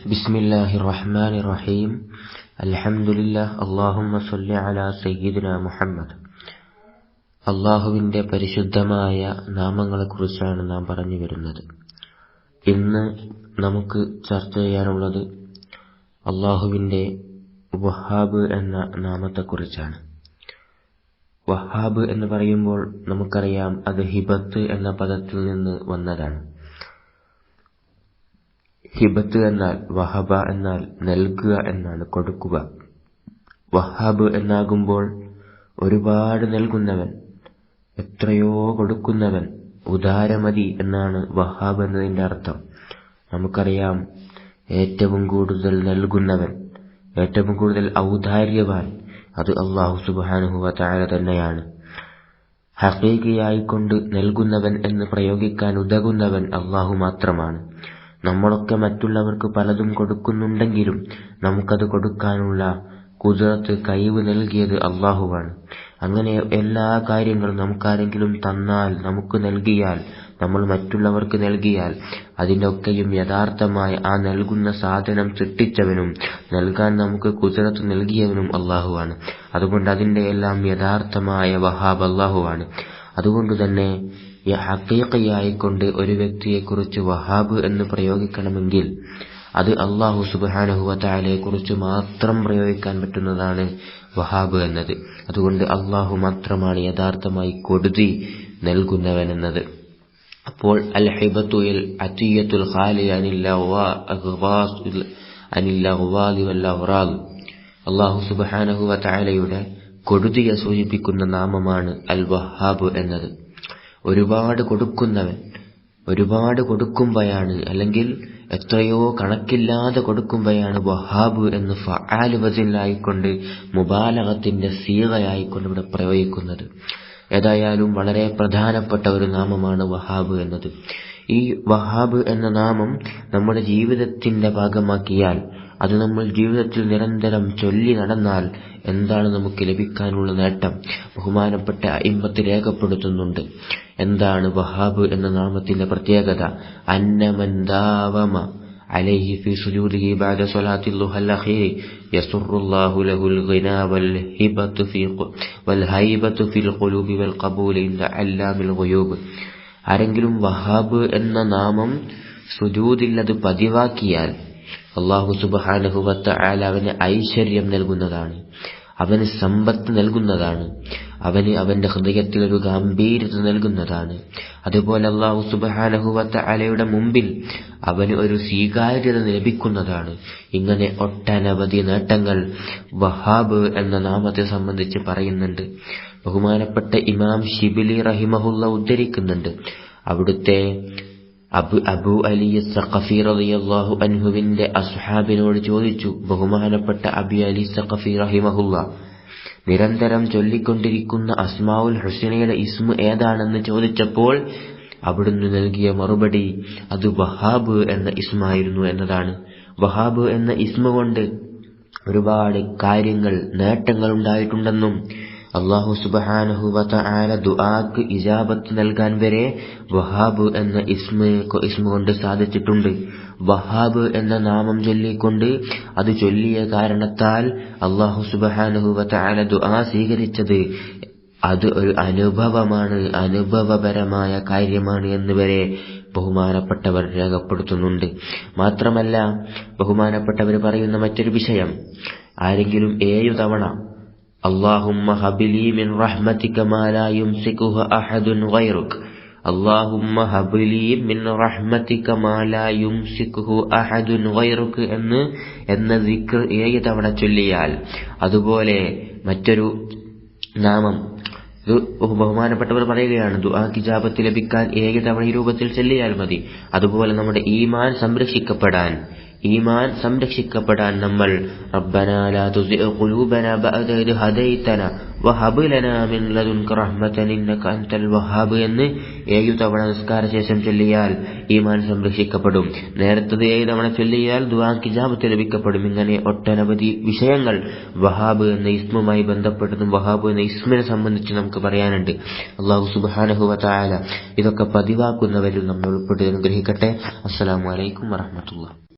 بسم الله الرحمن الرحيم الحمد لله اللهم صل على سيدنا മുഹമ്മദ് അള്ളാഹുവിന്റെ പരിശുദ്ധമായ നാമങ്ങളെക്കുറിച്ചാണ് നാം പറഞ്ഞു വരുന്നത് ഇന്ന് നമുക്ക് ചർച്ച ചെയ്യാനുള്ളത് അള്ളാഹുവിന്റെ വഹാബ് എന്ന നാമത്തെക്കുറിച്ചാണ് വഹാബ് എന്ന് പറയുമ്പോൾ നമുക്കറിയാം അത് ഹിബത്ത് എന്ന പദത്തിൽ നിന്ന് വന്നതാണ് ഹിബത്ത് എന്നാൽ വഹബ എന്നാൽ നൽകുക എന്നാണ് കൊടുക്കുക. വഹാബ് എന്നാകുമ്പോൾ ഒരുപാട് നൽകുന്നവൻ എത്രയോ കൊടുക്കുന്നവൻ ഉദാരമതി എന്നാണ് വഹാബ് എന്നതിന്റെ അർത്ഥം. നമുക്കറിയാം ഏറ്റവും കൂടുതൽ നൽകുന്നവൻ ഏറ്റവും കൂടുതൽ ഔദാര്യവാൻ അത് അള്ളാഹു സുബാനുഹുവ താര തന്നെയാണ്. ഹസീഖിയായിക്കൊണ്ട് നൽകുന്നവൻ എന്ന് പ്രയോഗിക്കാൻ ഉതകുന്നവൻ അള്ളാഹു മാത്രമാണ്. നമ്മളൊക്കെ മറ്റുള്ളവർക്ക് പലതും കൊടുക്കുന്നുണ്ടെങ്കിലും നമുക്കത് കൊടുക്കാനുള്ള കുതിരത്ത് കഴിവ് നൽകിയത് അള്ളാഹുവാണ്. അങ്ങനെ എല്ലാ കാര്യങ്ങളും നമുക്കാരെങ്കിലും തന്നാൽ നമുക്ക് നൽകിയാൽ നമ്മൾ മറ്റുള്ളവർക്ക് നൽകിയാൽ അതിനൊക്കെയും യഥാർത്ഥമായി ആ നൽകുന്ന സാധനം സൃഷ്ടിച്ചവനും നൽകാൻ നമുക്ക് കുതിരത്ത് നൽകിയവനും അള്ളാഹുവാണ്. അതുകൊണ്ട് അതിന്റെ എല്ലാം യഥാർത്ഥമായ വഹാബ് അള്ളാഹുവാണ്. അതുകൊണ്ട് തന്നെ ഹക്കീക്കയായിക്കൊണ്ട് ഒരു വ്യക്തിയെക്കുറിച്ച് വഹാബ് എന്ന് പ്രയോഗിക്കണമെങ്കിൽ അത് അള്ളാഹു സുബാനഹുവത്തായാലെ കുറിച്ച് മാത്രം പ്രയോഗിക്കാൻ പറ്റുന്നതാണ് വഹാബ് എന്നത്. അതുകൊണ്ട് അള്ളാഹു മാത്രമാണ് യഥാർത്ഥമായി കൊടുതി നൽകുന്നവൻ എന്നത് അപ്പോൾ അൽ ഖാലി അള്ളാഹു സുബാനഹുവത്തായാലയുടെ കൊടുതിയെ സൂചിപ്പിക്കുന്ന നാമമാണ് അൽ വഹാബ് എന്നത്. ഒരുപാട് കൊടുക്കുന്നവൻ ഒരുപാട് കൊടുക്കുമ്പോഴാണ് അല്ലെങ്കിൽ എത്രയോ കണക്കില്ലാതെ കൊടുക്കുമ്പോഴാണ് വഹാബ് എന്ന് ഫആൽ വസിലായിക്കൊണ്ട് മുബാലകത്തിന്റെ സീറയായിക്കൊണ്ട് ഇവിടെ പ്രയോഗിക്കുന്നത്. ഏതായാലും വളരെ പ്രധാനപ്പെട്ട ഒരു നാമമാണ് വഹാബ് എന്നത്. ഈ വഹാബ് എന്ന നാമം നമ്മുടെ ജീവിതത്തിന്റെ ഭാഗമാക്കിയാൽ അത് നമ്മൾ ജീവിതത്തിൽ നിരന്തരം ചൊല്ലി നടന്നാൽ എന്താണ് നമുക്ക് ലഭിക്കാനുള്ള നേട്ടം ബഹുമാനപ്പെട്ട അയിമ്പത്ത് രേഖപ്പെടുത്തുന്നുണ്ട് എന്താണ് വഹാബ് എന്ന നാമത്തിന്റെ പ്രത്യേകത അന്നമന്താവമ عليه في سجوده بعد صلاة الضحى الأخير يسر الله له الغنى والهبة في والهيبة في القلوب والقبول عند علام الغيوب ആരെങ്കിലും വഹാബ് എന്ന നാമം സുജൂദിൽ അത് പതിവാക്കിയാൽ അള്ളാഹു സുബാനഹുവത്ത ആല അവന് ഐശ്വര്യം നൽകുന്നതാണ്. അവന് സമ്പത്ത് നൽകുന്നതാണ്. അവന് അവന്റെ ഹൃദയത്തിൽ ഒരു ഗാംഭീര്യത നൽകുന്നതാണ്. അതുപോലെ അള്ളാഹു സുബാനഹുവത്ത അലയുടെ മുമ്പിൽ അവന് ഒരു സ്വീകാര്യത ലഭിക്കുന്നതാണ്. ഇങ്ങനെ ഒട്ടനവധി നേട്ടങ്ങൾ വഹാബ് എന്ന നാമത്തെ സംബന്ധിച്ച് പറയുന്നുണ്ട്. ബഹുമാനപ്പെട്ട ഇമാം ഷിബിലി റഹിമഹുള്ള ഉദ്ധരിക്കുന്നുണ്ട്. അവിടുത്തെ അബു അബു അലി സഖഫി റളിയല്ലാഹു അൻഹുവിന്റെ അസ്ഹാബിനോട് ചോദിച്ചു ബഹുമാനപ്പെട്ട അബി അലി സഖഫി റഹിമഹുല്ല നിരന്തരം ചൊല്ലിക്കൊണ്ടിരിക്കുന്ന അസ്മാവുൽ ഹുസൈനയുടെ ഇസ്മു ഏതാണെന്ന് ചോദിച്ചപ്പോൾ അവിടുന്ന് നൽകിയ മറുപടി അത് വഹാബ് എന്ന ഇസ്മായിരുന്നു എന്നതാണ്. വഹാബ് എന്ന ഇസ്മ കൊണ്ട് ഒരുപാട് കാര്യങ്ങൾ നേട്ടങ്ങൾ ഉണ്ടായിട്ടുണ്ടെന്നും അള്ളാഹു സുബഹാനഹുവത ആല ദുആക്ക് ഇജാബത്ത് നൽകാൻ വരെ വഹാബ് എന്ന ഇസ്മ ഇസ്മ കൊണ്ട് സാധിച്ചിട്ടുണ്ട്. വഹാബ് എന്ന നാമം ചൊല്ലിക്കൊണ്ട് അത് ചൊല്ലിയ കാരണത്താൽ അള്ളാഹു സുബഹാനഹുവത ആല ദുആ സ്വീകരിച്ചത് അത് ഒരു അനുഭവമാണ് അനുഭവപരമായ കാര്യമാണ് എന്ന് വരെ ബഹുമാനപ്പെട്ടവർ രേഖപ്പെടുത്തുന്നുണ്ട്. മാത്രമല്ല ബഹുമാനപ്പെട്ടവർ പറയുന്ന മറ്റൊരു വിഷയം ആരെങ്കിലും ഏഴു തവണ اللهم هب لي من رحمتك ما لا يمسكه أحد غيرك اللهم هب لي من رحمتك ما لا يمسكه أحد غيرك എന്ന് എന്ന ദിക്ർ ഏഴ് തവണ ചൊല്ലിയാൽ അതുപോലെ മറ്റൊരു നാമം ഇത് ബഹുമാനപ്പെട്ടവർ പറയുകയാണ് ദുആ കിജാബത്ത് ലഭിക്കാൻ ഏക തവണ ഈ രൂപത്തിൽ ചെല്ലിയാൽ മതി അതുപോലെ നമ്മുടെ ഈമാൻ സംരക്ഷിക്കപ്പെടാൻ ഈമാൻ സംരക്ഷിക്കപ്പെടാൻ നമ്മൾ റബ്ബനാ ലാ തുസിഅ ബഅദ ഇദ് ഹദൈതന ലനാ മിൻ ലദുൻക റഹ്മതൻ ഇന്നക അൻതൽ വഹാബ് എന്ന് ഏഴു തവണ നിസ്കാര ശേഷം ചൊല്ലിയാൽ ഈമാൻ സംരക്ഷിക്കപ്പെടും. നേരത്തത് ഏഴ് തവണ ചൊല്ലിയാൽ ദുആ കിജാബത്ത് ലഭിക്കപ്പെടും. ഇങ്ങനെ ഒട്ടനവധി വിഷയങ്ങൾ വഹാബ് എന്ന ഇസ്മുമായി ബന്ധപ്പെട്ടതും വഹാബ് എന്ന ഇസ്മിനെ സംബന്ധിച്ച് നമുക്ക് പറയാനുണ്ട്. അള്ളാഹു സുബ്ഹാനഹു വതആല ഇതൊക്കെ പതിവാക്കുന്നവരിൽ നമ്മൾ ഉൾപ്പെട്ട് അനുഗ്രഹിക്കട്ടെ. അസ്സലാമു അലൈക്കും വറഹ്മത്തുള്ളാഹി